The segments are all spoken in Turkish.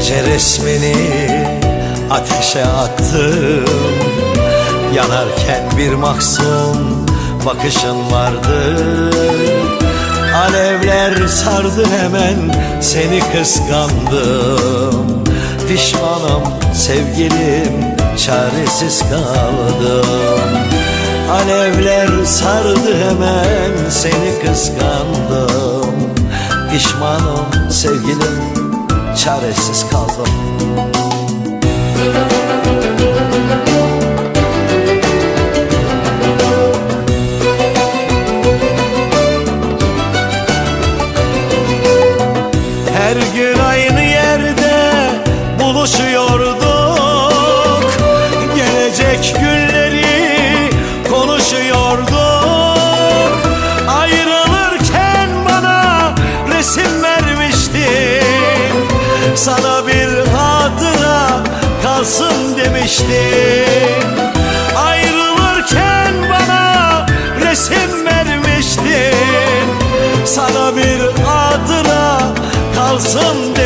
gece resmini ateşe attım. Yanarken bir mahzun bakışın vardı. Alevler sardı hemen seni kıskandım. Pişmanım sevgilim çaresiz kaldım. Alevler sardı hemen seni kıskandım. Pişmanım sevgilim çaresiz kaldım Sana bir hatıra kalsın demiştin Ayrılırken bana resim vermiştin Sana bir hatıra kalsın demiştin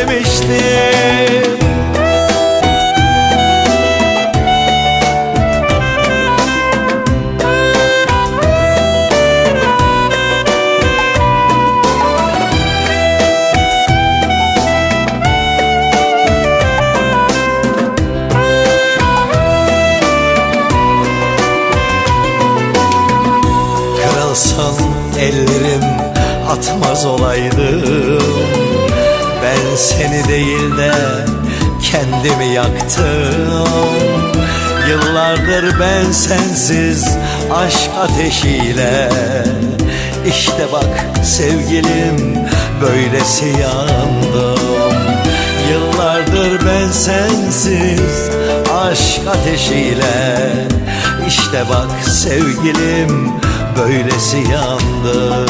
Kırılsın ellerim atmaz olaydım. Ben seni değil de kendimi yaktım. Yıllardır ben sensiz aşk ateşiyle. İşte bak sevgilim böylesi yandım. Yıllardır ben sensiz aşk ateşiyle. İşte bak sevgilim böylesi yandı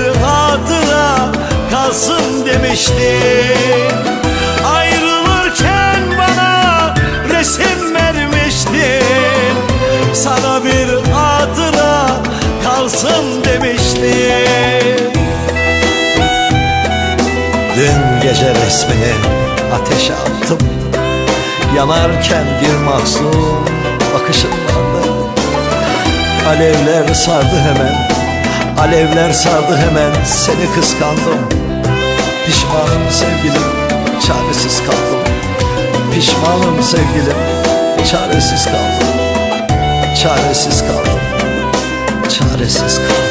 bir hatıra kalsın demiştin Ayrılırken bana resim vermiştin. Sana bir hatıra kalsın demiştin Dün gece resmini ateşe attım. Yanarken bir mahzun bakışın vardı Alevler sardı hemen Alevler sardı hemen seni kıskandım. Pişmanım sevgilim çaresiz kaldım. Pişmanım sevgilim çaresiz kaldım. Çaresiz kaldım Çaresiz kaldım